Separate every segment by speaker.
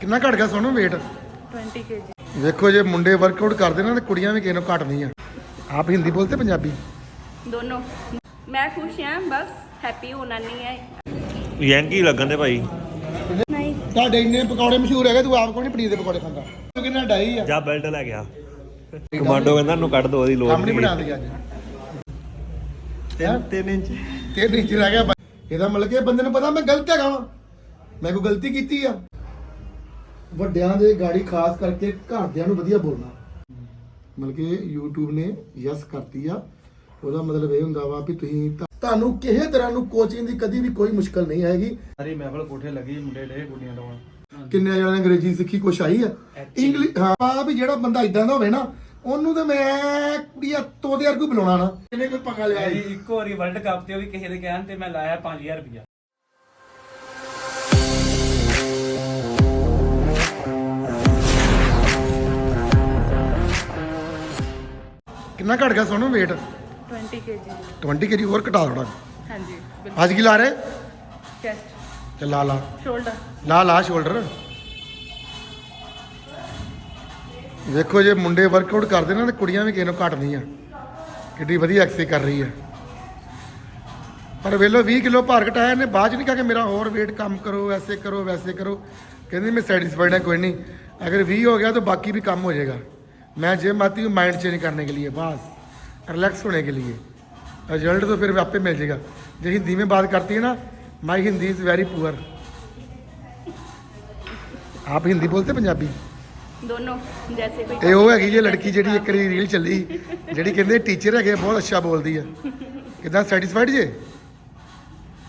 Speaker 1: ਕਿੰਨਾ ਘਟ ਗਿਆ ਸੋਨੂੰ weight?
Speaker 2: 20 kg
Speaker 1: ਵੇਖੋ ਜੇ ਮੁੰਡੇ ਵਰਕਆਊਟ ਕਰਦੇ ਨਾ ਤੇ ਕੁੜੀਆਂ ਵੀ ਕਿਸੇ ਨੂੰ ਘਟਦੀਆਂ ਆਪ ਹਿੰਦੀ ਬੋਲਤੇ ਪੰਜਾਬੀ?
Speaker 2: ਦੋਨੋਂ। ਮੈਂ ਖੁਸ਼ ਹਾਂ ਬਸ ਹੈਪੀ ਹੋਣਾ ਨਹੀਂ ਹੈ
Speaker 3: ਯੈਂਕੀ ਲੱਗਣ ਦੇ ਭਾਈ।
Speaker 2: ਨਹੀਂ।
Speaker 1: ਤੁਹਾਡੇ ਇੰਨੇ ਪਕੌੜੇ ਮਸ਼ਹੂਰ ਹੈਗੇ ਤੂੰ ਆਪ ਕੋਈ ਨਹੀਂ ਪਨੀਰ ਦੇ ਪਕੌੜੇ ਖਾਂਦਾ? ਤੂੰ ਕਿੰਨਾ ਡਾਈ ਆ?
Speaker 3: ਜਾ ਬੈਲਟ ਲੈ ਗਿਆ ਕਮਾਂਡੋ ਕਹਿੰਦਾ ਨੂੰ ਕੱਢ ਦੋ ਉਹਦੀ ਲੋੜ
Speaker 1: ਕੰਮ ਨਹੀਂ ਬਣਾ ਦਿਆ ਅੱਜ।
Speaker 3: ਤਿੰਨ ਤਿੰਨ ਇੰਚ।
Speaker 1: ਤੇ ਨੀਚੇ ਰਹਿ ਗਿਆ। ਇਹਦਾ ਮਤਲਬ ਕਿ ਇਹ ਬੰਦੇ ਨੂੰ ਪਤਾ ਮੈਂ ਗਲਤ ਹੈਗਾ ਵਾਂ। ਮੈਂ ਕੋਈ ਗਲਤੀ ਕੀਤੀ ਆ। ਵੱਡਿਆਂ ਦੇ ਗਾੜੀ ਖਾਸ ਕਰਕੇ ਘਰਦਿਆਂ ਨੂੰ ਵਧੀਆ ਬੋਲਣਾ। ਮਤਲਬ ਕਿ YouTube ਨੇ ਯਸ ਕਰਤੀ ਆ। ਉਹਦਾ ਮਤਲਬ ਇਹ ਹੁੰਦਾ ਵਾ ਵੀ ਤੁਸੀਂ ਤੁਹਾਨੂੰ ਕਿਸੇ ਤਰ੍ਹਾਂ ਨੂੰ ਕੋਚਿੰਗ ਦੀ ਕਦੀ ਵੀ ਕੋਈ ਮੁਸ਼ਕਲ ਨਹੀਂ ਆਏਗੀ
Speaker 4: ਸਾਰੀ ਮਹਿਫਲ ਕੋਠੇ ਲੱਗੀ ਮੁੰਡੇ ਡੇ ਕੁੜੀਆਂ ਲਾਉਣ
Speaker 1: ਕਿੰਨੇ ਜਣਾਂ ਨੇ ਅੰਗਰੇਜ਼ੀ ਸਿੱਖੀ ਕੁਛ ਆਈ ਆ? ਇੰਗਲਿਸ਼ ਹਾਂ ਆ ਵੀ ਜਿਹੜਾ ਬੰਦਾ ਇਦਾਂ ਦਾ ਹੋਵੇ ਨਾ ਉਹਨੂੰ ਤੇ ਮੈਂ ਕੁੜੀਆ ਤੋਦੇ ਵਰਗੂ ਬੁਲਾਉਣਾ ਨਾ। ਇਹਨੇ ਕੋਈ ਪੰਗਾ ਲਿਆ ਜੀ
Speaker 4: ਇੱਕੋ ਵਾਰੀ ਵਰਲਡ ਕੱਪ ਤੇ ਉਹ ਵੀ ਕਿਸੇ ਦੇ ਕਹਿਣ ਤੇ ਮੈਂ ਲਾਇਆ 5000 ਰੁਪਇਆ
Speaker 1: ਕਿੰਨਾ ਘਟ ਗਿਆ ਸੋਨੂੰ weight?
Speaker 2: 20 kg
Speaker 1: 20 kg ਹੋਰ ਘਟਾ ਥੋੜਾ
Speaker 2: ਹਾਂਜੀ
Speaker 1: ਅੱਜ ਕੀ ਲਾ ਰਹੇ?
Speaker 2: ਚੈਸਟ
Speaker 1: ਚੱਲ ਲਾ ਲਾ।
Speaker 2: ਸ਼ੋਲਡਰ
Speaker 1: ਲਾ ਲਾ ਸ਼ੋਲਡਰ ਵੇਖੋ ਜੇ ਮੁੰਡੇ ਵਰਕਆਊਟ ਕਰਦੇ ਨਾ ਤੇ ਕੁੜੀਆਂ ਵੀ ਕਿਸੇ ਨੂੰ ਘੱਟ ਨਹੀਂ ਆ। ਕਿੱਡੀ ਵਧੀਆ ਐਕਸਰਸਾਈਜ਼ ਕਰ ਰਹੀ ਆ। ਪਰ ਵੇਲੋ 20 ਕਿਲੋ ਭਾਰ ਘਟਾਇਆ ਇਹਨੇ ਬਾਅਦ ਚ ਨਹੀਂ ਕਿਹਾ ਕਿ ਮੇਰਾ ਹੋਰ weight ਕੰਮ ਕਰੋ ਐਸੇ ਕਰੋ ਵੈਸੇ ਕਰੋ। ਕਹਿੰਦੀ ਮੈਂ ਸੈਟੀਸਫਾਈਡ ਹਾਂ ਕੋਈ ਨਹੀਂ। ਅਗਰ 20 ਹੋ ਗਿਆ ਤਾਂ ਬਾਕੀ ਵੀ ਕੰਮ ਹੋ ਜਾਏਗਾ। मैं जिम आती हूँ माइंड चेंज करने के लिए बस रिलैक्स होने के लिए रिजल्ट तो फिर आपे मिल जाएगा जो हिंदी में बात करती है ना my Hindi is very poor ਆਪ ਹਿੰਦੀ ਬੋਲਤੇ ਪੰਜਾਬੀ
Speaker 2: ਦੋਨੋਂ ਜੈਸੇ ਕੋਈ
Speaker 1: ਇਹ ਉਹ ਹੈਗੀ ਜੇ ਲੜਕੀ ਜਿਹੜੀ ਇੱਕ ਵਾਰੀ ਰੀਲ ਚੱਲੀ ਜਿਹੜੀ ਕਹਿੰਦੇ ਟੀਚਰ ਹੈਗੇ ਬਹੁਤ ਅੱਛਾ ਬੋਲਦੀ ਆ ਕਿਦਾਂ ਸੈਟੀਸਫਾਈਡ ਜੇ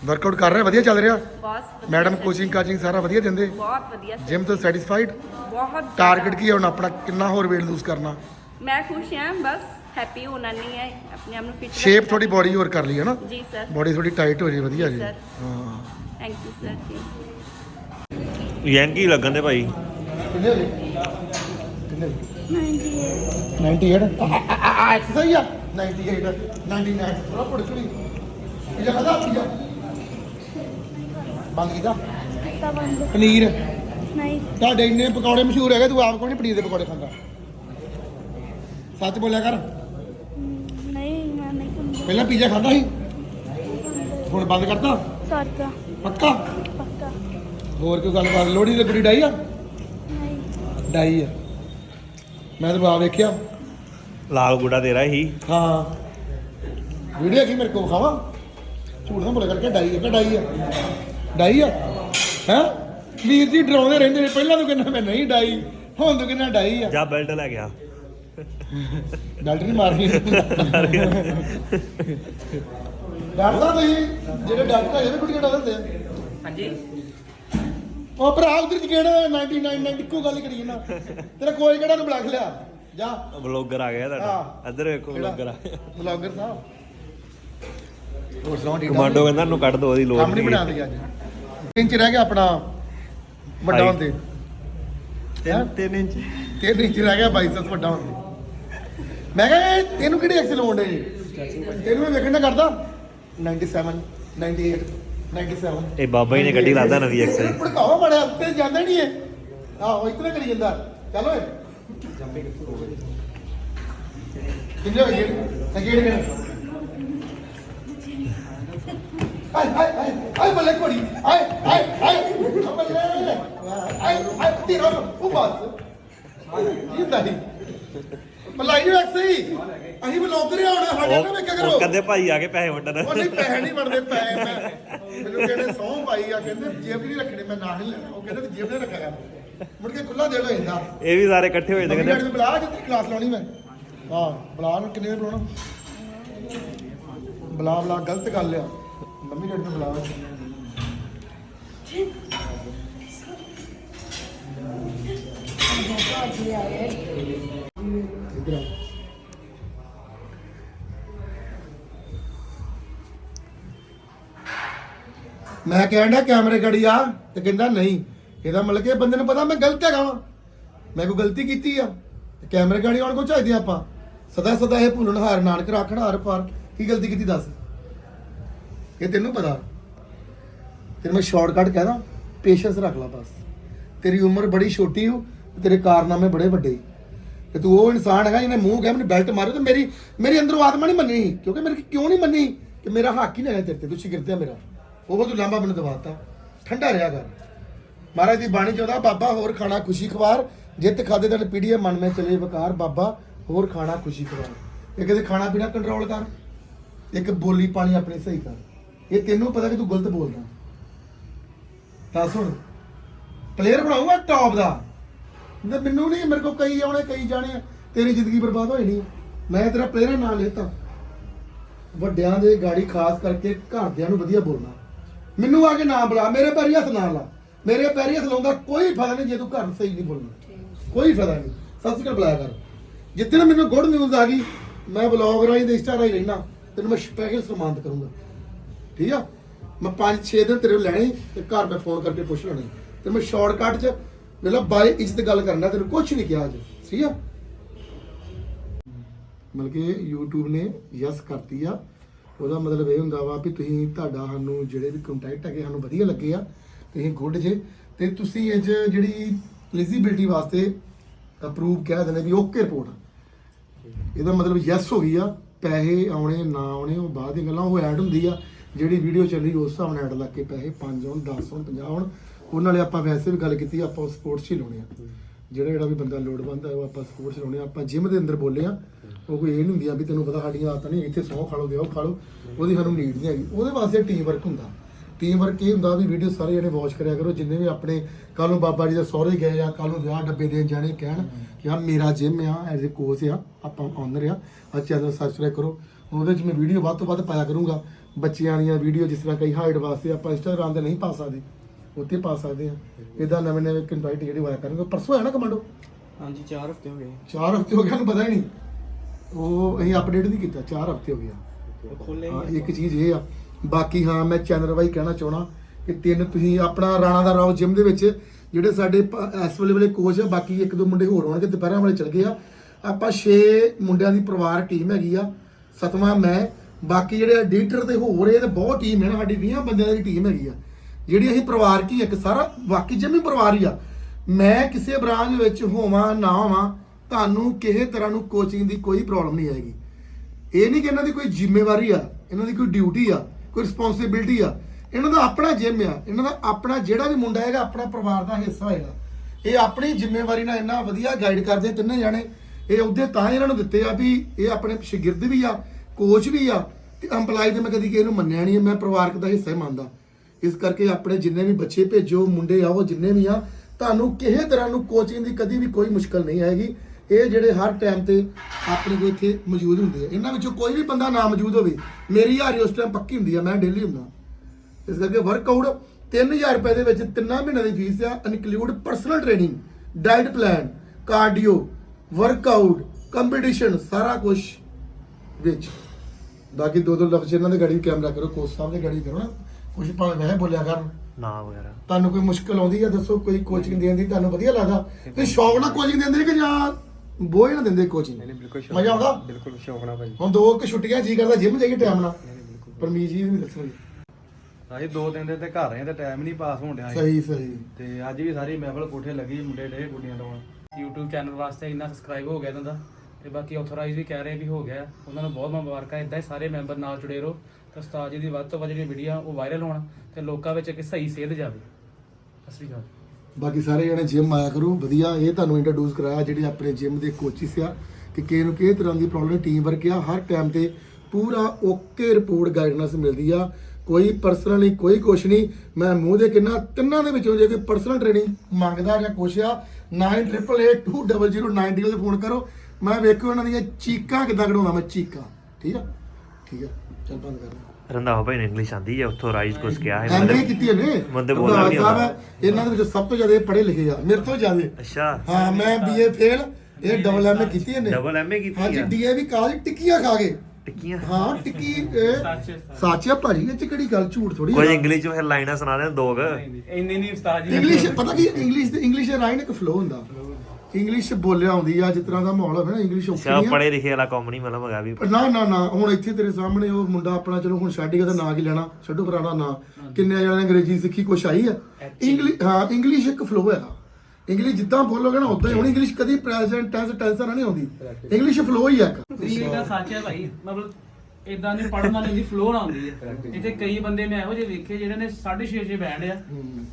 Speaker 1: ਵਰਕਆਊਟ ਕਰ ਰਿਹਾ ਵਧੀਆ ਚੱਲ ਰਿਹਾ?
Speaker 2: ਵਧੀਆ
Speaker 1: ਮੈਡਮ ਕੋਚਿੰਗ ਕਾਚਿੰਗ ਸਾਰਾ ਵਧੀਆ ਦਿੰਦੇ?
Speaker 2: ਬਹੁਤ ਵਧੀਆ
Speaker 1: ਜਿਮ ਤੋਂ ਸੈਟੀਸਫਾਈਡ
Speaker 2: ਬਹੁਤ
Speaker 1: ਟਾਰਗੇਟ ਕੀ ਹੈ ਹੁਣ ਆਪਣਾ? ਕਿੰਨਾ ਹੋਰ weight lose ਕਰਨਾ?
Speaker 2: ਮੈਂ ਖੁਸ਼ ਹਾਂ ਬਸ ਹੈਪੀ ਹੋਣਾ ਨਹੀਂ ਹੈ। ਆਪਣੇ ਆਪ ਨੂੰ ਫਿਟ
Speaker 1: ਸ਼ੇਪ ਥੋੜੀ ਬੋਡੀ ਹੋਰ ਕਰ ਲਈ ਹੈ ਨਾ?
Speaker 2: ਜੀ ਸਰ
Speaker 1: ਬੋਡੀ ਥੋੜੀ ਟਾਈਟ ਹੋ ਜੇ ਵਧੀਆ ਜੀ. ਹਾਂ।
Speaker 2: ਥੈਂਕ ਯੂ ਸਰ
Speaker 3: ਯੈਂਕੀ ਲੱਗਣ ਦੇ ਭਾਈ।
Speaker 1: ਕਿੰਨੇ ਹੋ ਗਏ? ਕਿੰਨੇ 98 98 ਐਕਸਰਸਾਈਜ਼ ਆ। 98 99 ਥੋੜਾ ਪੜ ਚੁੜੀ ਇਹ ਜਗ੍ਹਾ ਦਾ ਆ। ਬੰਦ ਕੀਤਾ? ਪਨੀਰ?
Speaker 5: ਨਹੀਂ।
Speaker 1: ਤੁਹਾਡੇ ਇੰਨੇ ਪਕੌੜੇ ਮਸ਼ਹੂਰ ਹੈਗੇ ਤੂੰ ਆਪ ਕੋਈ ਨਹੀਂ ਪਨੀਰ ਦੇ ਪਕੌੜੇ ਖਾਂਦਾ? ਸੱਚ ਬੋਲਿਆ ਕਰ।
Speaker 5: ਨਹੀਂ ਮੈਂ ਨਹੀਂ ਖਾਂਦਾ।
Speaker 1: ਪਹਿਲਾਂ ਪੀਜ਼ਾ ਖਾਂਦਾ ਸੀ? ਹੁਣ ਬੰਦ ਕਰਤਾ? ਪੱਕਾ?
Speaker 5: ਪੱਕਾ।
Speaker 1: ਹੋਰ ਕੋਈ ਗੱਲ ਕਰ ਲੋੜੀ ਦੀ ਕੁੜੀ ਡਾਈ ਆ?
Speaker 5: ਨਹੀਂ।
Speaker 1: ਡਾਈ ਆ। ਮੈਂ ਤਾਂ ਆ ਵੇਖਿਆ।
Speaker 3: ਲਾਲ ਗੁੜਾ ਤੇਰਾ ਹੀ।
Speaker 1: ਹਾਂ। ਵੀਡੀਓ ਕੀ ਮੇਰੇ ਕੋਲ ਖਾਵਾ? ਝੂਠ ਨਾ ਬੋਲ ਕਰਕੇ ਡਾਈ ਆ ਕਿ ਡਾਈ ਆ? ਡਾਈ ਆ? ਹੈ? ਵੀਰ ਜੀ ਡਰਾਉਂਦੇ ਰਹਿੰਦੇ ਨੇ। ਪਹਿਲਾਂ ਤੂੰ ਕਹਿੰਦਾ ਮੈਂ ਨਹੀਂ ਡਾਈ ਹੁਣ ਤੂੰ ਕਹਿੰਦਾ ਡਾਈ ਆ।
Speaker 3: ਜਾ ਬੈਲਟ ਲੈ ਗਿਆ
Speaker 1: ਡਾਕਟਰ ਨਹੀਂ ਮਾਰਨੀ। ਡਾਕਟਰ ਤੁਸੀਂ? ਜਿਹੜੇ ਡਾਕਟਰ ਹੈਗੇ ਨੇ ਕੁੜੀਆਂ ਡਾਕਟਰ ਹੁੰਦੇ ਆ?
Speaker 4: ਹਾਂਜੀ।
Speaker 1: ਉਹ ਭਰਾ ਉਧਰ ਚ ਕਿਹੜਾ 99 90 ਇੱਕੋ ਗੱਲ ਕਰੀ ਨਾ ਤੇਰਾ ਕੋਈ ਕਿਹੜਾ ਨੂੰ ਬੁਲਾ ਕੇ ਲਿਆ? ਜਾ।
Speaker 3: ਬਲੌਗਰ ਆ ਗਿਆ ਤੁਹਾਡਾ।
Speaker 1: ਹਾਂ।
Speaker 3: ਇੱਧਰ ਵੇਖੋ ਬਲੌਗਰ ਆ
Speaker 1: ਬਲੌਗਰ ਸਾਹਿਬ। ਹੋਰ ਸੁਣਾਓ ਠੀਕ ਠਾਕ
Speaker 3: ਕਮਾਂਡੋ ਕਹਿੰਦਾ ਨੂੰ ਕੱਢ ਦੋ ਉਹਦੀ ਲੋੜ
Speaker 1: ਕੰਮ ਨਹੀਂ ਬਣਾ ਦਿਆ ਅੱਜ। ਇੰਚ ਰਹਿ ਗਿਆ ਆਪਣਾ ਵੱਡਾ
Speaker 3: Height.
Speaker 1: ਹੁੰਦੇ।
Speaker 3: ਤਿੰਨ ਤਿੰਨ ਇੰਚ।
Speaker 1: ਤਿੰਨ ਇੰਚ ਰਹਿ ਗਿਆ ਬਾਈਸੈਪਸ ਵੱਡਾ ਹੁੰਦੇ। ਮੈਂ ਕਿਹਾ ਇਹ ਤੈਨੂੰ ਕਿਹੜੀ ਐਕਸਲ ਹੋਣ ਦੇ ਤੈਨੂੰ ਮੈਂ ਵੇਖਣ ਨਾ ਕਰਦਾ? 97 98 97
Speaker 3: ਇਹ ਬਾਬਾ ਜੀ ਨੇ ਗੱਡੀ ਲਾਦਾ ਨਵੀਂ ਐਕਸਰਸਾਈਜ਼
Speaker 1: ਭੜਕਾਵਾ ਬੜਿਆ ਉੱਤੇ ਜਾਂਦਾ ਨਹੀਂ ਇਹ। ਆਹੋ ਇਤਨਾ ਕਰੀ ਜਾਂਦਾ। ਚੱਲ ਓਏ। ਕਿੰਨੇ ਹੋ ਗਏ? ਅਗੇੜ ਗਏ ਆਏ ਆਏ ਆਏ ਆਏ ਬੱਲੇ ਕੋੜੀ ਆਏ ਆਏ ਆਏ। ਬੱਲੇ ਆਏ ਆਏ ਤੀਰੋ ਉਹ ਬਸ। ਇਹ ਨਹੀਂ ਮਲਾਈ ਨੂੰ ਐਕਸੀ ਅਸੀਂ ਬਲੌਗਰ ਹੀ ਆਉਣਾ ਸਾਡੇ ਨਾਲ ਵੇਖਿਆ ਕਰੋ
Speaker 3: ਉਹ ਕਹਿੰਦੇ ਭਾਈ ਆ ਕੇ ਪੈਸੇ ਵੰਡਣ।
Speaker 1: ਉਹ ਨਹੀਂ ਪੈਸੇ ਨਹੀਂ ਬਣਦੇ ਪੈਸੇ ਮੈਂ। ਮੈਨੂੰ ਕਹਿੰਦੇ ਸੌਂ ਪਾਈ ਆ ਕਹਿੰਦੇ ਜੇਬ ਨਹੀਂ ਰੱਖਣੀ ਮੈਂ ਨਾਲ ਹੀ ਲੈਣਾ। ਉਹ ਕਹਿੰਦੇ ਜੇਬ ਨਹੀਂ ਰੱਖਿਆ ਕਰ। ਮੁੜ ਕੇ ਖੁੱਲਾ ਦੇ ਲੋ ਜਾਂਦਾ
Speaker 3: ਇਹ ਵੀ ਸਾਰੇ ਇਕੱਠੇ ਹੋਏ ਨੇ
Speaker 1: ਮੰਮੀ
Speaker 3: ਕਹਿੰਦੇ।
Speaker 1: ਨੂੰ ਬੁਲਾ ਜਿੱਥੇ ਕਲਾਸ ਲਾਉਣੀ ਮੈਂ। ਹਾਂ ਬੁਲਾ ਨੂੰ ਕਿੰਨੇ ਬੁਲਾਉਣਾ? ਬੁਲਾ ਬੁਲਾ ਗਲਤ ਗੱਲ ਆ। ਮੰਮੀ ਡੈਡੀ ਨੂੰ ਬੁਲਾ ਇੱਧਰ ਆ। ਮੈਂ ਕਹਿਣ ਡਿਆ ਕੈਮਰੇ ਗੜੀ ਆ ਤੇ ਕਹਿੰਦਾ ਨਹੀਂ। ਇਹਦਾ ਮਤਲਬ ਕਿ ਇਹ ਬੰਦੇ ਨੂੰ ਪਤਾ ਮੈਂ ਗਲਤ ਹੈਗਾ ਵਾਂ। ਮੈਂ ਕੋਈ ਗਲਤੀ ਕੀਤੀ ਆ? ਤੇ ਕੈਮਰੇ ਗਾੜੀ ਆਉਣ ਕੋ ਚਾਹੀਦੇ ਆਪਾਂ? ਸਦਾ ਸਦਾ ਇਹ ਭੁੱਲਣ ਹਾਰ, ਨਾਨਕ ਰੱਖਣ ਹਰ ਪਾਰ। ਕੀ ਗਲਤੀ ਕੀਤੀ ਦੱਸ। ਇਹ ਤੈਨੂੰ ਪਤਾ। ਤੈਨੂੰ ਮੈਂ ਸ਼ਾਰਟਕਟ ਕਹਿਦਾ ਪੇਸ਼ੈਂਸ ਰੱਖ ਲੈ ਬਸ। ਤੇਰੀ ਉਮਰ ਬੜੀ ਛੋਟੀ ਹੋ ਤੇਰੇ ਕਾਰਨਾਮੇ ਬੜੇ ਵੱਡੇ। ਈ। ਤੇ ਤੂੰ ਉਹ ਇਨਸਾਨ ਹੈਗਾ ਜਿਹਨੇ ਮੂੰਹ ਗਿਆ ਮੈਨੂੰ ਬੈਲਟ ਮਾਰਿਓ, ਤੇ ਮੇਰੀ ਮੇਰੀ ਅੰਦਰੋਂ ਆਤਮਾ ਨਹੀਂ ਮੰਨੀ। ਕਿਉਂਕਿ ਮੇਰੇ ਕਿਉਂ ਨਹੀਂ ਮੰਨੀ? ਕਿ ਮੇਰਾ ਹੱਕ ਹੀ ਨਹੀਂ ਹੈਗਾ ਤੇਰੇ ਤੇ। ਤੂੰ ਸ਼ਿਗਰਦ ਮੇਰਾ। ਉਹ ਤੂੰ ਲਾਂਬਾ ਮੈਨੂੰ ਦਵਾਤਾ। ਠੰਡਾ ਰਿਹਾ ਕਰ। ਮਹਾਰਾਜ ਦੀ ਬਾਣੀ ਚਾਹੁੰਦਾ ਬਾਬਾ, ਹੋਰ ਖਾਣਾ ਖੁਸ਼ੀ ਖਵਾਰ। ਜਿੱਤ ਖਾਦੇ ਦਿਨ ਪੀੜੀਏ, ਮਨ ਮੇ ਚਲੇ ਵਕਾਰ। ਬਾਬਾ, ਹੋਰ ਖਾਣਾ ਖੁਸ਼ੀ ਖਵਾਰ। ਇਹ ਕਦੇ ਖਾਣਾ ਪੀਣਾ ਕੰਟਰੋਲ ਕਰ। ਇੱਕ ਬੋਲੀ ਪਾਣੀ ਆਪਣੀ ਸਹੀ ਕਰ। ਇਹ ਤੈਨੂੰ ਪਤਾ ਕਿ ਤੂੰ ਗਲਤ ਬੋਲਦਾ। ਦੱਸ ਹੁਣ ਪਲੇਅਰ ਬਣਾਉਂਗਾ ਟੌਪ ਦਾ। ਤੇ ਮੈਨੂੰ ਨਹੀਂ, ਮੇਰੇ ਕੋਲ ਕਈ ਆਉਣੇ, ਕਈ ਜਾਣੇ ਆ। ਤੇਰੀ ਜ਼ਿੰਦਗੀ ਬਰਬਾਦ ਹੋ ਜਾਣੀ ਮੈਂ ਤੇਰਾ ਪਲੇਅਰ ਨਾਂ ਲੈਤਾ। ਵੱਡਿਆਂ ਦੇ ਗਾੜੀ ਖਾਸ ਕਰਕੇ ਘਰਦਿਆਂ ਨੂੰ ਵਧੀਆ ਬੋਲਣਾ। ਮੈਨੂੰ ਆ ਕੇ ਨਾ ਬੁਲਾ, ਮੇਰੇ ਪੈਰੀ ਹੱਥ ਨਾ ਲਾ। ਮੇਰੇ ਪੈਰੀ ਹੱਥ ਲਾਉਂਦਾ ਕੋਈ ਫਾਇਦਾ ਨਹੀਂ ਜੇ ਤੂੰ ਘਰ ਸਹੀ ਨਹੀਂ ਬੋਲਣਾ। ਕੋਈ ਫਾਇਦਾ ਨਹੀਂ। ਸਤਿ ਸ਼੍ਰੀ ਅਕਾਲ ਬੁਲਾਇਆ ਕਰ। ਜਿੱਦਣ ਮੈਨੂੰ ਗੁੱਡ ਨਿਊਜ਼ ਆ ਗਈ, ਮੈਂ ਬਲੌਗ ਰਾਹੀਂ ਦੇ ਇੰਸਟਾ ਰਾਹੀਂ ਰਹਿਣਾ, ਤੈਨੂੰ ਮੈਂ ਸਪੈਸ਼ਲ ਸਨਮਾਨਿਤ ਕਰੂੰਗਾ। ਠੀਕ ਆ? ਮੈਂ 5-6 ਦਿਨ ਤੇਰੇ ਲੈਣੇ ਤੇ ਘਰ ਮੈਂ ਫੋਨ ਕਰਕੇ ਪੁੱਛ ਲੈਣੇ ਤੇ ਮੈਂ ਸ਼ਾਰਟਕਟ ਚ ਮਤਲਬ ਬਾਈ, ਇੱਜ਼ਤ ਗੱਲ ਕਰਨਾ, ਤੈਨੂੰ ਕੁਝ ਨਹੀਂ ਕਿਹਾ ਅੱਜ। ਠੀਕ ਆ? ਮਤਲਬ ਕਿ YouTube ਨੇ ਯਸ ਕਰਤੀ ਆ। ਉਹਦਾ ਮਤਲਬ ਇਹ ਹੁੰਦਾ ਵਾ ਵੀ ਤੁਸੀਂ ਤੁਹਾਡਾ ਸਾਨੂੰ ਜਿਹੜੇ ਵੀ ਕੰਟੈਕਟ ਹੈਗੇ ਸਾਨੂੰ ਵਧੀਆ ਲੱਗੇ ਆ, ਤੁਸੀਂ ਗੁੱਡ ਜੇ। ਤੇ ਤੁਸੀਂ ਇਹ 'ਚ ਜਿਹੜੀ ਐਲੀਜੀਬਿਲਟੀ ਵਾਸਤੇ ਅਪਰੂਵ ਕਹਿ ਦਿੰਦੇ ਵੀ ਓਕੇ ਰਿਪੋਰਟ ਇਹਦਾ ਮਤਲਬ ਯੈਸ ਹੋ ਗਈ ਆ। ਪੈਸੇ ਆਉਣੇ, ਨਾ ਆਉਣੇ, ਉਹ ਬਾਅਦ ਦੀ ਗੱਲਾਂ ਉਹ ਐਡ ਹੁੰਦੀ ਆ। ਜਿਹੜੀ ਵੀਡੀਓ ਚੱਲੀ ਉਸ ਹਿਸਾਬ ਨਾਲ ਐਡ ਲੱਗ ਕੇ ਪੈਸੇ 5 ਆਉਣ 10 ਹੋਣ 50 ਹੋਣ। ਉਹਨਾਂ ਨਾਲੇ ਆਪਾਂ ਵੈਸੇ ਵੀ ਗੱਲ ਕੀਤੀ, ਆਪਾਂ ਸਪੋਰਟਸ 'ਚ ਹੀ ਲਾਉਣੇ ਆ। ਜਿਹੜਾ ਜਿਹੜਾ ਵੀ ਬੰਦਾ ਲੋੜਵੰਦ ਹੈ, ਉਹ ਆਪਾਂ ਸਪੋਰਟਸ 'ਚ ਲਾਉਣੇ ਆ। ਆਪਾਂ ਜਿਮ ਦੇ ਅੰਦਰ ਬੋਲੇ ਆ। ਉਹ ਕੋਈ ਇਹ ਨਹੀਂ ਹੁੰਦੀ ਆ ਵੀ ਤੈਨੂੰ ਪਤਾ ਸਾਡੀਆਂ ਆਦਤਾਂ ਨਹੀਂ ਇੱਥੇ ਸੌ ਖਾ ਲਓ, ਵਿਆਹ ਖਾ ਲਓ, ਉਹਦੀ ਸਾਨੂੰ ਨੀਡ ਨਹੀਂ ਹੈਗੀ। ਉਹਦੇ ਵਾਸਤੇ ਟੀਮ ਵਰਕ ਹੁੰਦਾ। ਟੀਮ ਵਰਕ ਇਹ ਹੁੰਦਾ ਵੀ ਵੀਡੀਓ ਸਾਰੇ ਜਣੇ ਵਾਚ ਕਰਿਆ ਕਰੋ, ਜਿੰਨੇ ਵੀ ਆਪਣੇ ਕੱਲ ਨੂੰ ਬਾਬਾ ਜੀ ਦੇ ਸਹੁਰੇ ਗਏ ਆ ਕੱਲ ਨੂੰ ਵਿਆਹ ਡੱਬੇ ਦੇਣ ਜਾਣੇ ਕਹਿਣ ਕਿ ਆ ਮੇਰਾ ਜਿਮ ਆ ਐਜ਼ ਅ ਕੋਚ ਆ, ਆਪਾਂ ਆਨਰ ਆ। ਆ ਚੈਨਲ ਸਬਸਕ੍ਰਾਈਬ ਕਰੋ। ਉਹਦੇ 'ਚ ਮੈਂ ਵੀਡੀਓ ਵੱਧ ਤੋਂ ਵੱਧ ਪਾਇਆ ਕਰੂੰਗਾ। ਬੱਚਿਆਂ ਦੀਆਂ ਵੀਡੀਓ ਜਿਸ ਤਰ੍ਹਾਂ ਕਈ ਹਾਈਟ ਵਾਸਤੇ ਆਪਾਂ ਇੰਸਟਾਗ੍ਰਾਮ ਤੇ ਨਹੀਂ ਪਾ ਸਕਦੇ ਉੱਤੇ ਪਾ ਸਕਦੇ ਆ ਇਦਾਂ ਨਵੇਂ ਨਵੇਂ ਕੰਟੈਂਟ ਜਿਹੜੇ ਹੋਇਆ ਕਰਨਗੇ ਪਰਸੋਂ ਹੈ ਨਾ ਕਮਾਂਡੋ?
Speaker 4: ਹਾਂਜੀ 4 ਹਫ਼ਤੇ ਹੋ ਗਏ।
Speaker 1: ਚਾਰ ਹਫ਼ਤੇ ਹੋ ਗਏ ਨੂੰ ਪਤਾ ਹੀ ਨਹੀਂ। ਉਹ ਅਸੀਂ ਅਪਡੇਟ ਨਹੀਂ ਕੀਤਾ ਚਾਰ ਹਫ਼ਤੇ ਹੋ ਗਏ ਆ।
Speaker 4: ਖੋਲੇ
Speaker 1: ਹਾਂ ਇੱਕ ਚੀਜ਼ ਇਹ ਆ ਬਾਕੀ ਹਾਂ ਮੈਂ ਚੈਨਲ ਵਾਈ ਕਹਿਣਾ ਚਾਹਣਾ ਕਿ ਤਿੰਨ ਤੁਸੀਂ ਆਪਣਾ ਰਾਣਾ ਦਾ ਰਾਓ ਜਿਮ ਦੇ ਵਿੱਚ ਜਿਹੜੇ ਸਾਡੇ ਪ- ਇਸ ਵੇਲੇ ਵਾਲੇ ਕੋਚ ਆ ਬਾਕੀ ਇੱਕ ਦੋ ਮੁੰਡੇ ਹੋਰ ਹੋਣਗੇ ਦੁਪਹਿਰਾਂ ਵਾਲੇ ਚਲ ਗਏ ਆ। ਆਪਾਂ 6 ਮੁੰਡਿਆਂ ਦੀ ਪਰਿਵਾਰ ਟੀਮ ਹੈਗੀ ਆ ਸਤਵਾਂ ਮੈਂ ਬਾਕੀ ਜਿਹੜੇ ਐਡੀਟਰ ਤੇ ਹੋਰ, ਇਹ ਤੇ ਬਹੁਤ ਟੀਮ ਹੈ ਨਾ, ਸਾਡੀ 20 ਬੰਦਿਆਂ ਦੀ ਟੀਮ ਹੈਗੀ ਆ। ਜਿਹੜੀ ਅਸੀਂ ਪਰਿਵਾਰ ਕੀ ਇੱਕ ਸਾਰਾ, ਬਾਕੀ ਜਿਮ ਹੀ ਪਰਿਵਾਰ ਹੀ ਆ, ਮੈਂ ਕਿਸੇ ਬ੍ਰਾਂਚ ਵਿੱਚ ਹੋਵਾਂ, ਨਾ ਹੋਵਾਂ, ਤੁਹਾਨੂੰ ਕਿਸੇ ਤਰ੍ਹਾਂ ਨੂੰ ਕੋਚਿੰਗ ਦੀ ਕੋਈ ਪ੍ਰੋਬਲਮ ਨਹੀਂ ਆਏਗੀ ਇਹ ਨਹੀਂ ਕਿ ਇਹਨਾਂ ਦੀ ਕੋਈ ਜ਼ਿੰਮੇਵਾਰੀ ਆ, ਇਹਨਾਂ ਦੀ ਕੋਈ ਡਿਊਟੀ ਆ, ਕੋਈ ਰਿਸਪੌਂਸਿਬਿਲਟੀ ਆ। ਇਹਨਾਂ ਦਾ ਆਪਣਾ ਜਿਮ ਆ, ਇਹਨਾਂ ਦਾ ਆਪਣਾ ਜਿਹੜਾ ਵੀ ਮੁੰਡਾ ਹੈਗਾ, ਆਪਣਾ ਪਰਿਵਾਰ ਦਾ ਹਿੱਸਾ ਹੈਗਾ। ਇਹ ਆਪਣੀ ਜ਼ਿੰਮੇਵਾਰੀ ਨਾਲ ਇੰਨਾ ਵਧੀਆ ਗਾਈਡ ਕਰਦੇ ਤਿੰਨੇ ਜਾਣੇ, ਇਹ ਉਹਦੇ ਤਾਂ ਹੀ ਇਹਨਾਂ ਨੂੰ ਦਿੱਤੇ ਆ ਵੀ ਇਹ ਆਪਣੇ ਸ਼ਾਗਿਰਦ ਵੀ ਆ ਕੋਚ ਵੀ ਆ ਤੇ EMPLOYE ਦੇ ਮੈਂ ਕਦੀ ਕਿਸੇ ਨੂੰ ਮੰਨਿਆ ਨਹੀਂ, ਮੈਂ ਪਰਿਵਾਰਕ ਦਾ ਹਿੱਸਾ ਹੀ ਮੰਨਦਾ। ਇਸ ਕਰਕੇ ਆਪਣੇ ਜਿੰਨੇ ਵੀ ਬੱਚੇ ਭੇਜੋ, ਮੁੰਡੇ ਆਓ ਜਿੰਨੇ ਵੀ ਆ, ਤੁਹਾਨੂੰ ਕਿਸੇ ਤਰ੍ਹਾਂ ਨੂੰ ਕੋਚਿੰਗ ਦੀ ਕਦੀ ਵੀ ਕੋਈ ਮੁਸ਼ਕਲ ਨਹੀਂ ਆਏਗੀ। ਇਹ ਜਿਹੜੇ ਹਰ ਟਾਈਮ ਤੇ ਆਪਣੇ ਕੋਲ ਇੱਥੇ ਮੌਜੂਦ ਹੁੰਦੇ ਆ। ਇਹਨਾਂ ਵਿੱਚੋਂ ਕੋਈ ਵੀ ਬੰਦਾ ਨਾ ਮੌਜੂਦ ਹੋਵੇ, ਮੇਰੀ ਹਾਰੀ ਉਸ ਟਾਈਮ ਪੱਕੀ ਹੁੰਦੀ ਆ, ਮੈਂ ਡੇਲੀ ਹੁੰਦਾ। ਇਸ ਕਰਕੇ ਵਰਕਆਊਟ 3000 ਰੁਪਏ ਦੇ ਵਿੱਚ ਤਿੰਨਾਂ ਮਹੀਨਿਆਂ ਦੀ ਫੀਸ ਆ include personal training diet plan cardio workout competition ਸਾਰਾ ਕੁਝ ਵਿੱਚ। ਬਾਕੀ ਦੋ ਦੋ ਲਫ਼ਜ਼ ਇਹਨਾਂ ਦੇ ਗਾੜੀ ਕੈਮਰਾ ਕਰੋ ਕੋਚ ਸਾਹਿਬ ਦੇ ਗਾੜੀ ਕਰੋ ਨਾ। ਕੁਝ ਭਾਵੇਂ ਵੈਸੇ ਬੋਲਿਆ ਕਰਨ।
Speaker 3: ਨਾ ਵਗੈਰਾ।
Speaker 1: ਤੁਹਾਨੂੰ ਕੋਈ ਮੁਸ਼ਕਲ ਆਉਂਦੀ ਆ ਦੱਸੋ ਕੋਈ ਕੋਚਿੰਗ ਦੇਣ ਦੀ ਤੁਹਾਨੂੰ ਵਧੀਆ ਲੱਗਦਾ? ਤੇ ਸ਼ੌਕ ਨਾਲ ਕੋਚਿੰਗ ਦਿੰਦੇ ਕਿ ਜਾਂ ਬੋਝ ਨਾਲ ਦਿੰਦੇ ਕੋਚਿੰਗ
Speaker 4: ਬਿਲਕੁਲ
Speaker 1: ਮਜ਼ਾ ਆਉਂਦਾ?
Speaker 4: ਬਿਲਕੁਲ ਸ਼ੌਕ ਨਾਲ ਭਾਈ।
Speaker 1: ਹੁਣ ਦੋ ਕਿ ਛੁੱਟੀਆਂ ਜੀ ਕਰਦਾ ਜਿਮ ਜਾਈਏ ਟਾਈਮ ਨਾਲ। ਪਰਮੀਤ ਜੀ ਵੀ ਦੱਸੋ ਜੀ।
Speaker 4: ਅਸੀਂ ਦੋ ਦਿਨ ਦੇ ਤੇ ਘਰ ਰਹੇ ਤੇ ਟਾਈਮ ਨਹੀਂ ਪਾਸ ਹੋਣ ਡਿਆ ਸੀ।
Speaker 1: ਸਹੀ ਸਹੀ।
Speaker 4: ਤੇ ਅੱਜ ਵੀ ਸਾਰੀ ਮਹਿਫਲ ਕੋਠੇ ਲੱਗੀ ਮੁੰਡੇ ਡੇ ਗੁੱਡੀਆਂ ਲਾਉਣ YouTube ਚੈਨਲ ਵਾਸਤੇ ਇੰਨਾ ਸਬਸਕ੍ਰਾਈਬ ਹੋ ਗਿਆ ਇਹਨਾਂ ਦਾ। ਤੇ ਬਾਕੀ ਆਥੋਰਾਈਜ਼ ਵੀ ਕਹਿ ਰਹੇ ਵੀ ਹੋ ਗਿਆ। ਉਹਨਾਂ ਨੂੰ ਬਹੁਤ ਮੁਬਾਰਕਾਂ ਇਦਾਂ ਹੀ ਸਾਰੇ ਮੈਂਬਰ ਨਾਲ ਜੁੜੇ ਰਹੋ। ਤੇ ਉਸਤਾਦ ਜੀ ਦੀ ਵੱਧ ਤੋਂ ਵੱਧ ਜਿਹੜੀ ਵੀਡੀਓ ਉਹ ਵਾਇਰਲ ਹੋਣ ਤੇ ਲੋਕਾਂ ਵਿੱਚ ਇੱਕ ਸਹੀ ਸੇਧ ਜਾਵੇ। ਸਤਿ ਸ਼੍ਰੀ ਅਕਾਲ।
Speaker 1: ਬਾਕੀ ਸਾਰੇ ਜਣੇ ਜਿਮ ਆਇਆ ਕਰੋ। ਵਧੀਆ, ਇਹ ਤੁਹਾਨੂੰ ਇੰਟਰੋਡਿਊਸ ਕਰਾਇਆ ਜਿਹੜੇ ਆਪਣੇ ਜਿਮ ਦੇ ਕੋਚਿਸ ਆ ਕਿ ਕਿਸੇ ਨੂੰ ਕਿਸ ਤਰ੍ਹਾਂ ਦੀ ਪ੍ਰੋਬਲਮ ਟੀਮ ਵਰਕ ਆ। ਹਰ ਟਾਈਮ ਤੇ ਪੂਰਾ ਓਕੇ ਰਿਪੋਰਟ ਗਾਈਡਨੈਸ ਮਿਲਦੀ ਆ। ਕੋਈ ਪਰਸਨਲੀ ਕੋਈ ਕੁਛ ਨਹੀਂ। ਮੈਂ ਮੂੰਹ ਦੇ ਕਿੰਨਾ ਤਿੰਨਾਂ ਦੇ ਵਿੱਚੋਂ ਜੇ ਕੋਈ ਪਰਸਨਲ ਟ੍ਰੇਨਿੰਗ ਮੰਗਦਾ ਜਾਂ ਕੁਛ ਆ 9882009090 ਤੇ ਫੋਨ ਕਰੋ। ਮੈਂ ਵੇਖੋ ਉਹਨਾਂ ਦੀਆਂ ਚੀਕਾਂ ਕਿੱਦਾਂ ਕਢਾਉਂਦਾ ਮੈਂ ਚੀਕਾਂ। ਠੀਕ ਆ? ਠੀਕ ਆ। ਚੱਲ ਬੰਦ ਕਰ
Speaker 3: ਰੰਧਾਵਾ ਭਾਈ ਨੇ ਇੰਗਲਿਸ਼ ਆਂਦੀ ਹੈ ਉੱਥੋਂ ਰਾਈਜ਼ ਕੁਛ ਕਿਹਾ ਹੈ
Speaker 1: ਐਮਏ
Speaker 3: ਮਤਲਬ
Speaker 1: ਕੀਤੀ ਇਹਨੇ
Speaker 3: ਮੈਨੂੰ ਤੇ ਬੋਲਣਾ ਨਹੀਂ
Speaker 1: ਸਾਹਿਬ
Speaker 3: ਆਉਂਦਾ।
Speaker 1: ਹੈ, ਇਹਨਾਂ ਦੇ ਵਿੱਚੋਂ ਸਭ ਤੋਂ ਜ਼ਿਆਦਾ ਪੜ੍ਹੇ ਲਿਖੇ ਆ ਮੇਰੇ ਤੋਂ ਜ਼ਿਆਦਾ।
Speaker 3: ਅੱਛਾ।
Speaker 1: ਹਾਂ ਮੈਂ ਬੀਏ ਫੇਲ ਇਹ ਡਬਲ ਐਮਏ ਕੀਤੀ ਇਹਨੇ।
Speaker 3: ਡਬਲ ਐਮਏ ਕੀਤੀ
Speaker 1: ਹਾਂਜੀ
Speaker 3: ਆ।
Speaker 1: ਡੀਏਵੀ ਕਾਲਜ ਟਿੱਕੀਆਂ ਖਾ ਗਏ
Speaker 3: ਟਿੱਕੀਆਂ?
Speaker 1: ਹਾਂ ਟਿੱਕੀ ਇਹ ਸੱਚ ਆ ਭਾਜੀ ਇਹ ਚ ਕਿਹੜੀ ਗੱਲ ਝੂਠ ਥੋੜੀ
Speaker 3: ਕੁਝ ਇੰਗਲਿਸ਼ ਚ ਫਿਰ ਲਾਈਨਾਂ ਸੁਣਾ ਦੇ ਦੋ ਕੁ।
Speaker 4: ਇੰਨੇ ਨਹੀਂ ਉਸਤਾਦ ਜੀ।
Speaker 1: ਇੰਗਲਿਸ਼ ਪਤਾ ਕੀ ਇੰਗਲਿਸ਼ ਦੇ ਇੰਗਲਿਸ਼ ਦੇ ਰਾਈਨ ਇੱਕ ਫਲੋ ਹੁੰਦਾ। ਇੰਗਲਿਸ਼ ਬੋਲਿਆ ਆਉਂਦੀ ਆ ਜਿਸ ਤਰ੍ਹਾਂ ਦਾ ਮਾਹੌਲ ਹੋਵੇ ਨਾ ਇੰਗਲਿਸ਼ ਔਖੀ
Speaker 3: ਸ਼ਾ
Speaker 1: ਨਹੀਂ ਆ।
Speaker 3: ਪੜੇ ਲਿਖੇ ਵਾਲਾ ਕੰਮ ਨਹੀਂ ਮਤਲਬ ਹੈਗਾ ਵੀ।
Speaker 1: ਨਾ ਨਾ ਨਾ ਹੁਣ ਇੱਥੇ ਤੇਰੇ ਸਾਹਮਣੇ ਉਹ ਮੁੰਡਾ ਆਪਣਾ ਚਲੋ ਹੁਣ ਛੱਡ ਗਿਆ ਤਾਂ ਨਾਂ ਕੀ ਲੈਣਾ ਛੱਡੋ ਪੁਰਾਣਾ ਨਾਂ। ਕਿੰਨੇ ਜਣਾਂ ਨੇ ਅੰਗਰੇਜ਼ੀ ਸਿੱਖੀ ਕੁਛ ਆਈ ਆ? ਇੰਗਲਿਸ਼ ਹਾਂ ਇੰਗਲਿਸ਼ ਇੱਕ ਫਲੋ ਹੈਗਾ ਇੰਗਲਿਸ਼ ਜਿੱਦਾਂ ਬੋਲੋਗੇ ਨਾ ਉਦਾਂ ਹੀ ਹੁਣ ਇੰਗਲਿਸ਼ ਕਦੀ ਪ੍ਰੈਜ਼ੈਂਟ ਟੈਂਸ ਟੈਂਸ ਨਹੀਂ ਆਉਂਦੀ। ਇੰਗਲਿਸ਼ ਫਲੋ ਹੀ ਆ ਇੱਕ।
Speaker 4: ਵੀ ਇਹਦਾ ਸੱਚ ਹੈ ਭਾਈ ਮਤਲਬ ਇਦਾਂ ਦੀ ਪੜਨ ਨਾਲ ਇੰਨੀ ਫਲੋ ਨਾ ਆਉਂਦੀ ਹੈ ਇੱਥੇ ਕਈ ਬੰਦੇ ਮੈਂ ਇਹੋ ਜਿਹੇ ਵੇਖੇ ਜਿਹੜੇ ਨੇ 6.5 ਛੇ ਬੈਂਡ ਆ।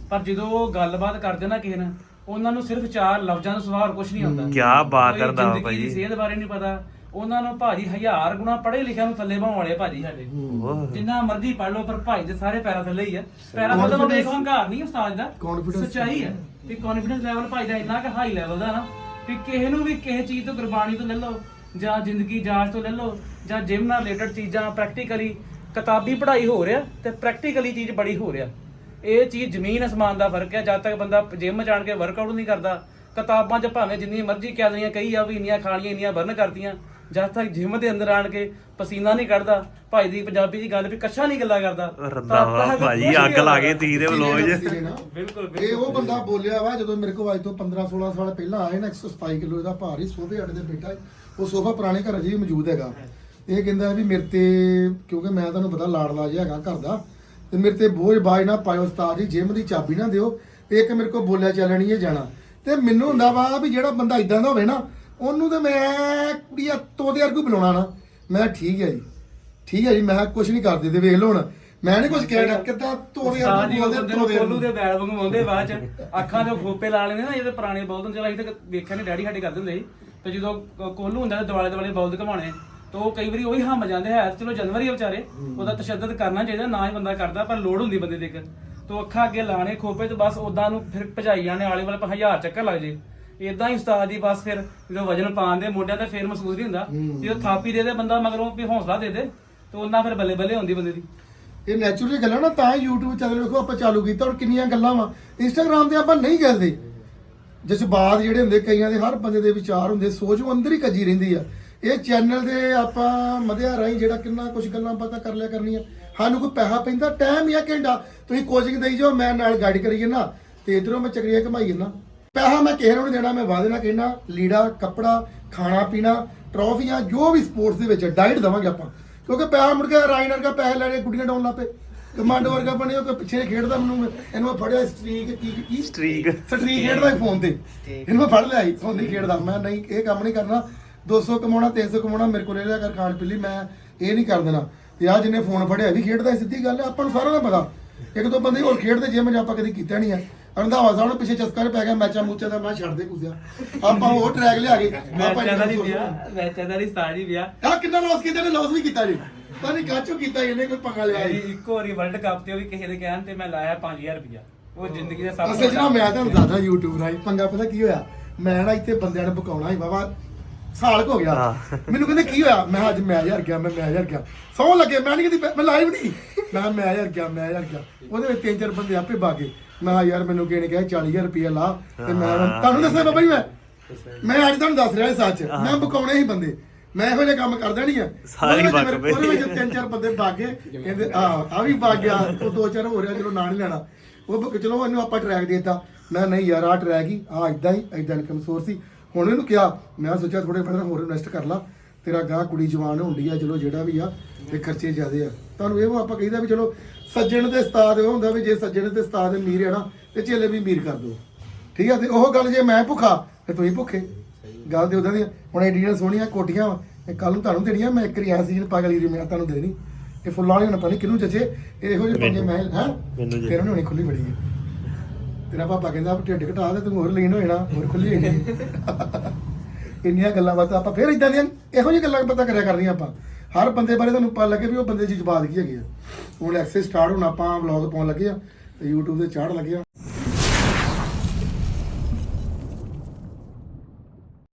Speaker 4: ਪਰ ਜਦੋਂ ਉਹ ਗੱਲਬਾਤ ਕਰਦੇ ਨਾ ਕਿਸੇ ਨਾਲ ਉਹਨਾਂ ਨੂੰ ਸਿਰਫ ਚਾਰ ਲਫ਼ਜ਼ਾਂ ਦਾ ਸਵਾਰ ਕੁਝ ਨਹੀਂ ਆਉਂਦਾ
Speaker 3: ਕਿਆ ਬਾਤ
Speaker 4: ਕੋਈ
Speaker 3: ਕਰਦਾ ਵਾ
Speaker 4: ਜ਼ਿੰਦਗੀ ਦੀ
Speaker 3: ਭਾਜੀ।
Speaker 4: ਬਾਰੇ ਨਹੀਂ ਪਤਾ। ਉਹਨਾਂ ਨੂੰ ਭਾਜੀ ਹਜ਼ਾਰ ਗੁਣਾ ਪੜ੍ਹੇ ਲਿਖਿਆ ਨੂੰ ਥੱਲੇ ਭਾਉਣ ਵਾਲੇ ਆ ਭਾਜੀ ਸਾਡੇ। ਜਿੰਨਾ ਮਰਜ਼ੀ ਪੜ੍ਹ ਲਓ ਪਰ ਭਾਈ ਦੇ ਸਾਰੇ ਪੈਰਾਂ ਥੱਲੇ ਹੀ ਆ। ਪੈਰਾਂ ਥੱਲੇ ਤਾਂ ਦੇਖ ਹੰਕਾਰ ਨਹੀਂ ਉਸਤਾਦ ਦਾ
Speaker 1: Confidence
Speaker 4: ਸੱਚਾਈ ਹੈ ਵੀ ਕੌਨਫੀਡੈਂਸ ਲੈਵਲ ਭਾਈ ਦਾ ਇੰਨਾ ਕਿ ਹਾਈ ਲੈਵਲ ਦਾ ਨਾ ਵੀ ਕਿਸੇ ਨੂੰ ਵੀ ਕਿਸੇ ਚੀਜ਼ ਤੋਂ ਗੁਰਬਾਣੀ ਤੋਂ ਲੈ ਲਓ ਜਾਂ ਜ਼ਿੰਦਗੀ ਜਾਂਚ ਤੋਂ ਲੈ ਲਓ ਜਾਂ ਜਿਮ ਨਾਲ ਰਿਲੇਟਡ ਚੀਜ਼ਾਂ ਪ੍ਰੈਕਟੀਕਲੀ ਕਿਤਾਬੀ ਪੜ੍ਹਾਈ ਹੋ ਰਿਹਾ ਤੇ ਪ੍ਰੈਕਟੀਕਲੀ ਚੀਜ਼ ਬੜੀ ਹੋ ਰਿਹਾ। ਇਹ ਚੀਜ਼ ਜ਼ਮੀਨ ਅਸਮਾਨ ਦਾ ਫ਼ਰਕ ਹੈ। ਜਦ ਤੱਕ ਬੰਦਾ ਜਿਮ ਜਾਣ ਕੇ ਵਰਕਆਊਟ ਨਹੀਂ ਕਰਦਾ ਕਿਤਾਬਾਂ 'ਚ ਭਾਵੇਂ ਜਿੰਨੀ ਮਰਜ਼ੀ ਕੈਲਰੀਆਂ ਕਹੀ ਆ ਵੀ ਇੰਨੀਆਂ ਖਾਣੀਆਂ ਇੰਨੀਆਂ ਬਰਨ ਕਰਦੀਆਂ ਜਦ ਤੱਕ ਜਿਮ ਦੇ ਅੰਦਰ ਆਣ ਕੇ ਪਸੀਨਾ ਨਹੀਂ ਕੱਢਦਾ ਭਾਈ ਦੀ ਪੰਜਾਬੀ ਦੀ ਗੱਲ ਵੀ ਕੱਛਾ ਨਹੀਂ ਗੱਲਾਂ ਕਰਦਾ।
Speaker 3: ਰੰਦਾਵਾ
Speaker 4: ਕੁਛ
Speaker 3: ਅੱਗ ਲਾ ਕੇ। ਤੀ ਦੇ ਵਲੋਗ 'ਚ।
Speaker 4: ਬਿਲਕੁਲ
Speaker 1: ਇਹ ਉਹ ਬੰਦਾ ਬੋਲਿਆ ਵਾ ਜਦੋਂ ਮੇਰੇ ਕੋਲ ਅੱਜ ਤੋਂ 15 16 ਸਾਲ ਪਹਿਲਾਂ ਆਏ ਨਾ 127 ਕਿਲੋ ਦਾ ਭਾਰ ਹੀ ਸੋਫੇ ਅੱਡ ਦੇ ਬੈਠਾ। ਉਹ ਸੋਫਾ ਪੁਰਾਣੇ ਘਰ ਅਜੇ ਵੀ ਮੌਜੂਦ ਹੈਗਾ। ਇਹ ਕਹਿੰਦਾ ਵੀ ਮੇਰੇ ਤੇ ਕਿਉਂਕਿ ਮੈਂ ਤੁਹਾਨੂੰ ਪਤਾ ਲਾੜਲਾ ਜਿਹਾ ਹੈਗਾ ਘਰ ਦਾ ਤੇ ਮੇਰੇ ਤੇ ਬੋਝ ਬਾਜ ਨਾ ਪਾਇਓ ਉਸਤਾਦ ਜੀ ਜਿਮ ਦੀ ਚਾਬੀ ਨਾ ਦਿਓ ਤੇ ਇੱਕ ਮੇਰੇ ਕੋਲ ਬੋਲਿਆ ਚੱਲਣੀ ਹੈ ਜਾਣਾ। ਤੇ ਮੈਨੂੰ ਹੁੰਦਾ ਵਾ ਵੀ ਜਿਹੜਾ ਬੰਦਾ ਇਦਾਂ ਦਾ ਹੋਵੇ ਨਾ ਉਹਨੂੰ ਤੇ ਮੈਂ ਕੁੜੀਆ ਤੋਦੇ ਵਰਗੂ ਬੁਲਾਉਣਾ ਨਾ। ਮੈਂ ਠੀਕ ਹੈ ਜੀ ਠੀਕ ਹੈ ਜੀ ਮੈਂ ਕੁਝ ਨਹੀਂ ਕਰਦੇ ਤੇ ਵੇਖ ਲਓ ਹੁਣ। ਮੈਂ ਨਹੀਂ ਕੁਝ ਕਹਿਣਾ ਕਿੱਦਾਂ ਤੋਦੇ
Speaker 4: ਉਸਤਾਦ ਜੀ
Speaker 1: ਵਰਗੂ
Speaker 4: ਉਹ
Speaker 1: ਬੋਲਦੇ
Speaker 4: ਬੰਦੇ ਨੂੰ ਕੋਲੂ ਦੇ ਬੈਲ ਵਾਂਗੂ ਆਉਂਦੇ ਬਾਅਦ ਚ। ਅੱਖਾਂ ਦੇ ਖੋਪੇ ਲਾ ਲੈਂਦੇ ਨਾ ਜਿਹੜੇ ਪੁਰਾਣੇ ਬਲਦ ਹੁੰਦੇ ਅਸੀਂ ਤਾਂ ਵੇਖਿਆ ਨੇ ਡੈਡੀ ਸਾਡੇ ਕਰਦੇ ਹੁੰਦੇ ਸੀ। ਤੇ ਜਦੋਂ ਕ- ਕੋਲੂ ਹੁੰਦਾ ਤੇ ਦਿਵਾਲੇ ਦਿਵਾਲੇ ਬਲਦ ਘਮਾਉਣੇ। ਤਾਂ ਕਈ ਵਾਰੀ ਉਹੀ ਹਮ ਜਾਂਦੇ ਹੈ ਚਲੋ ਜਾਨਵਰ ਆ ਵਿਚਾਰੇ ਉਹਦਾ ਤਸ਼ੱਦਦ ਕਰਨਾ ਚਾਹੀਦਾ ਨਾ ਹੀ ਬੰਦਾ ਕਰਦਾ ਪਰ ਲੋੜ ਹੁੰਦੀ ਬੰਦੇ ਦੇ ਇੱਕ। ਤੋਂ ਅੱਖਾਂ ਅੱਗੇ ਲਾਣੇ ਖੋਪੇ ਤੇ ਬਸ ਉਦਾਂ ਨੂੰ ਫਿਰ ਭਜਾਈ ਜਾਣੇ ਆਲੇ ਵਾਲੇ ਪਰ ਹਜ਼ਾਰ ਚੱਕਰ ਲੱਗ ਜੇ। ਇਦਾਂ ਹੀ ਉਸਤਾਦ ਜੀ ਬਸ ਫਿਰ ਜਦੋਂ ਵਜਨ ਪਾਉਣ ਦੇ ਮੋਢਿਆਂ ਤੇ ਫੇਰ ਮਹਿਸੂਸ ਨਹੀਂ ਹੁੰਦਾ। ਜਦੋਂ ਥਾਪੀ ਦੇ ਦੇ ਬੰਦਾ ਮਗਰੋਂ ਵੀ ਹੌਸਲਾ ਦੇ ਦੇ ਤੇ ਉਹਨਾਂ ਫਿਰ ਬੱਲੇ ਬੱਲੇ ਹੁੰਦੀ ਬੰਦੇ ਦੀ।
Speaker 1: ਇਹ ਨੈਚੁਰਲੀ ਗੱਲਾਂ ਨਾ ਤਾਂ YouTube ਚੈਨਲ ਵੇਖੋ ਆਪਾਂ ਚਾਲੂ ਕੀਤਾ ਔਰ ਕਿੰਨੀਆਂ ਗੱਲਾਂ ਵਾ। Instagram ਤੇ ਆਪਾਂ ਨਹੀਂ ਕਰਦੇ ਜਜ਼ਬਾਤ ਜਿਹੜੇ ਹੁੰਦੇ ਕਈਆਂ ਦੇ ਹਰ ਬੰਦੇ ਦੇ ਵਿਚਾਰ ਹੁੰਦੇ ਸੋਚ ਉਹ ਅੰਦਰ ਹੀ ਕੱਜੀ ਰਹਿੰਦੀ ਆ। ਇਹ ਚੈਨਲ ਦੇ ਆਪਾਂ ਮਧਿਆ ਰਾਹੀਂ ਜਿਹੜਾ ਕਿੰਨਾ ਕੁਝ ਗੱਲਾਂ ਪਤਾ ਕਰ ਲਿਆ ਕਰਨੀਆਂ। ਸਾਨੂੰ ਕੋਈ ਪੈਸਾ ਪੈਂਦਾ ਟਾਈਮ ਜਾਂ ਘੰਟਾ ਤੁਸੀਂ ਕੋਚਿੰਗ ਦੇਈ ਜਾਓ ਮੈਂ ਨਾਲ ਗਾਈਡ ਕਰੀਏ ਨਾ ਤੇ ਇਧਰੋਂ ਮੈਂ ਚੱਕਰੀਆਂ ਕਮਾਈ ਨਾ। ਪੈਸਾ ਮੈਂ ਕਿਸੇ ਨੂੰ ਨਹੀਂ ਦੇਣਾ ਮੈਂ ਵਾਅਦੇ ਨਾਲ ਕਹਿਣਾ ਲੀੜਾ ਕੱਪੜਾ ਖਾਣਾ ਪੀਣਾ ਟਰੋਫੀਆਂ ਜੋ ਵੀ ਸਪੋਰਟਸ ਦੇ ਵਿੱਚ ਡਾਈਟ ਦਵਾਂਗੇ ਆਪਾਂ। ਕਿਉਂਕਿ ਪੈਸਾ ਮੁੜ ਕੇ ਰਾਈਨਰ ਦਾ ਪੈਸੇ ਲੈ ਕੇ ਗੁੱਡੀਆਂ ਡਾਉਣ ਲੱਪੇ ਕਮਾਂਡੋ ਵਰਗਾ ਬਣਿਆ ਕਿ ਪਿੱਛੇ ਖੇਡਦਾ ਮੈਨੂੰ ਇਹਨੂੰ ਮੈਂ ਫੜਿਆ ਸਟ੍ਰੀਕ ਕੀ ਕੀ
Speaker 3: ਸਟ੍ਰੀਕ
Speaker 1: ਸਟ੍ਰੀਕ ਖੇਡਦਾ ਫੋਨ ਤੇ। ਇਹਨੂੰ ਮੈਂ ਫੜ ਲਿਆ ਫੋਨ ਦੀ ਖੇਡਦਾ। ਮੈਂ ਨਹੀਂ ਇਹ ਕੰਮ ਨਹੀਂ ਕਰਨਾ। 200 ਕਮਾਉਣਾ 300 ਕਮਾਉਣਾ ਮੇਰੇ ਕੋਲ ਲਿਆ ਕਰ ਖਾਣ ਪੀਲੀ ਮੈਂ ਇਹ ਨਹੀਂ ਕਰ ਦੇਣਾ। ਤੇ ਆ ਜਿਹਨੇ ਫੋਨ ਫੜਿਆ ਵੀ ਖੇਡਦਾ ਸਿੱਧੀ ਗੱਲ ਹੈ ਆਪਾਂ ਨੂੰ ਸਾਰਿਆਂ ਨੂੰ ਪਤਾ। ਇੱਕ ਦੋ ਬੰਦੇ ਹੋਰ ਖੇਡਦੇ ਜਿਮ ਆਪਾਂ ਕਦੀ ਕੀਤਾ ਨਹੀਂ ਹੈ। ਰੰਧਾਵਾ ਸਾਹਿਬ ਨੂੰ ਪਿੱਛੇ ਚਸਕਾ ਪੈ ਗਿਆ ਮੈਚਾਂ ਮੂਚਾਂ ਦਾ ਮੈਂ ਛੱਡ ਦੇ ਕੁਸਿਆ ਆਪਾਂ ਉਹ ਟਰੈਕ ਲਿਆ ਕੇ ਆਪਾਂ
Speaker 4: ਮੈਚਾਂ ਦਾ ਨਹੀਂ ਵਿਆਹ ਮੈਚਾਂ ਦਾ ਨਹੀਂ ਉਸਤਾਦ ਜੀ ਵਿਆਹ।
Speaker 1: ਆ ਕਿੰਨਾ ਲਾਸ ਕੀਤਾ ਨੇ ਲਾਸ ਵੀ ਕੀਤਾ ਜੀ। ਤਾਂ ਨਹੀਂ ਕਾਚੋ ਕੀਤਾ ਇਹਨੇ ਕੋਈ ਪੰਗਾ ਲਿਆ ਜੀ।
Speaker 4: ਇੱਕੋ ਵਾਰੀ ਵਰਲਡ ਕੱਪ ਤੇ ਉਹ ਵੀ ਕਿਸੇ ਦੇ ਕਹਿਣ ਤੇ ਮੈਂ ਲਾਇਆ 5000 ਰੁਪਇਆ। ਉਹ ਜ਼ਿੰਦਗੀ ਦਾ ਸਭ
Speaker 1: ਅਸਲ 'ਚ ਨਾ ਮੈਂ ਤੁਹਾਨੂੰ ਦੱਸਦਾ YouTube ਰਾਹੀਂ ਪੰਗਾ ਪਤਾ ਕੀ ਹੋਇਆ? ਮੈਂ ਨਾ ਇੱਥੇ ਬੰਦਿਆਂ ਨੂੰ ਬਕਾਉਣਾ ਸੀ ਬਾਬਾ ਸਾਲ ਕੁ ਹੋ ਗਿਆ। ਮੈਨੂੰ ਕਹਿੰਦੇ ਕੀ ਹੋਇਆ? ਮੈਂ ਕਿਹਾ ਅੱਜ ਮੈਂ ਹਜ਼ਾਰ ਗਿਆ ਮੈਂ ਮੈਂ ਹਜ਼ਾਰ ਗਿਆ। ਸੌ ਲੱਗੇ ਮੈਂ ਨਹੀਂ ਕਦੀ ਮੈਂ ਲਾਈਵ ਨਹੀਂ ਮੈਂ ਕਿਹਾ ਮੈਂ ਹਜ਼ਾਰ ਗਿਆ ਮੈਂ ਹਜ਼ਾਰ ਗਿਆ। ਉਹਦੇ ਵਿੱਚ ਤਿੰਨ ਚਾਰ ਬੰਦੇ ਆਪੇ ਬਾਗੇ ਮੈਂ ਕਿਹਾ ਯਾਰ ਮੈਨੂੰ ਕਿਹਨੇ ਕਿਹਾ 40000 ਰੁਪਏ ਲਾ ਤੇ ਮੈਂ ਤੁਹਾਨੂੰ ਦੱਸਿਆ ਬਾਬਾ ਜੀ ਮੈਂ। ਮੈਂ ਅੱਜ ਤੁਹਾਨੂੰ ਦੱਸ ਰਿਹਾ ਸੱਚ। ਮੈਂ ਬਕਾਉਣੇ ਹੀ ਬੰਦੇ। ਮੈਂ ਇਹੋ ਜਿਹਾ ਕੰਮ ਕਰਦਾ ਨਹੀਂ ਆ।
Speaker 3: ਸਾਰੇ
Speaker 1: ਉਹਦੇ ਵਿੱਚ
Speaker 3: ਵਗ
Speaker 1: ਮੇਰੇ-
Speaker 3: ਪਏ।
Speaker 1: ਉਹਦੇ ਵਿੱਚ ਤਿੰਨ ਚਾਰ ਬੰਦੇ ਬਾਗੇ ਕਹਿੰਦੇ ਆ ਆ ਵੀ ਬਾਗ ਗਿਆ। ਉਹ ਦੋ ਚਾਰ ਹੋ ਰਿਹਾ ਚਲੋ ਨਾਂ ਨਹੀਂ ਲੈਣਾ। ਉਹ ਬ- ਚਲੋ ਇਹਨੂੰ ਆਪਾਂ ਟਰੈਕ ਦੇਤਾ। ਮੈਂ ਨਹੀਂ ਯਾਰ ਆ ਟਰੈਕ ਹੀ ਆ ਇਦਾਂ ਹੀ ਇਦਾਂ ਇਨਕਮ ਸੋਰਸ ਸੀ। ਹੁਣ ਇਹਨੂੰ ਕਿਹਾ ਮੈਂ ਸੋਚਿਆ ਥੋੜੇ ਬੜੇ ਹੋਰ ਇਨਵੈਸਟ ਕਰ ਲਾ। ਤੇਰਾ ਗਾਹ ਕੁੜੀ ਜਵਾਨ ਹੁੰਦੀ ਆ ਚਲੋ ਜਿਹੜਾ ਵੀ ਆ ਤੇ ਖਰਚੇ ਜ਼ਿਆਦੇ ਆ। ਤੁਹਾਨੂੰ ਇਹ ਆਪਾਂ ਕਹਿੰਦਾ ਵੀ ਚਲੋ ਸੱਜਣ ਤੇ ਉਸਤਾਦ ਉਹ ਹੁੰਦਾ ਵੀ ਜੇ ਸੱਜਣ ਤੇ ਉਸਤਾਦ ਅਮੀਰ ਹੈ ਨਾ ਤੇ ਚੇਲੇ ਵੀ ਅਮੀਰ ਕਰ ਦੋ। ਠੀਕ ਆ ਤੇ ਉਹ ਗੱਲ ਜੇ ਮੈਂ ਭੁੱਖਾ ਤੇ ਤੁਸੀਂ ਭੁੱਖੇ। ਗੱਲ ਤੇ ਉਦਾਂ ਦੀ ਆ। ਹੁਣ ਐਡੀਆਂ ਸੋਹਣੀਆਂ ਕੋਟੀਆਂ ਕੱਲ ਨੂੰ ਤੁਹਾਨੂੰ ਦੇਣੀਆਂ ਮੈਂ ਇੱਕ ਰਿਆ ਸੀ ਜਿਹਨੂੰ ਪਾਗਲੀ ਦੀ ਮੈਂ ਤੁਹਾਨੂੰ ਦੇਣੀ। ਇਹ ਫੁੱਲਾਂ ਵਾਲੀ ਹੁਣ ਪਤਾ ਨਹੀਂ ਕਿਹਨੂੰ ਜੱਜੇ ਇਹ ਜਿਹੇ ਪੰਗੇ ਮੈਂ ਹੈ?
Speaker 3: ਮੈਨੂੰ ਜੀ।
Speaker 1: ਤੇਰੇ ਨੂੰ ਨਹੀਂ ਖੁੱਲੀ ਬੜੀ ਹੈ ਤੇਰਾ ਪਾਪਾ ਕਹਿੰਦਾ ਵੀ ਢਿੱਡ ਘਟਾ ਦੇ, ਤੂੰ ਹੋਰ ਲੀਨ ਹੋ ਜਾਣਾ, ਹੋਰ ਖੁੱਲੀ ਹੋ ਜਾਣੀ ਇੰਨੀਆਂ ਗੱਲਾਂ ਬਾਤਾਂ ਆਪਾਂ ਫੇਰ ਇਦਾਂ ਦੀਆਂ ਇਹੋ ਜਿਹੀਆਂ ਗੱਲਾਂ ਪਤਾ ਕਰਿਆ ਕਰਨੀਆਂ ਆਪਾਂ। ਹਰ ਬੰਦੇ ਬਾਰੇ ਤੁਹਾਨੂੰ ਪਤਾ ਲੱਗੇ ਵੀ ਉਹ ਬੰਦੇ ਦੀ ਜਜ਼ਬਾਤ ਕੀ ਹੈਗੀ ਆ। ਹੁਣ ਐਕਸੈਸ ਸਟਾਰਟ ਹੁਣ, ਆਪਾਂ ਵਲੌਗ ਪਾਉਣ ਲੱਗੇ ਆ, ਤੇ YouTube ਤੇ ਚਾੜ ਲੱਗੇ ਆ।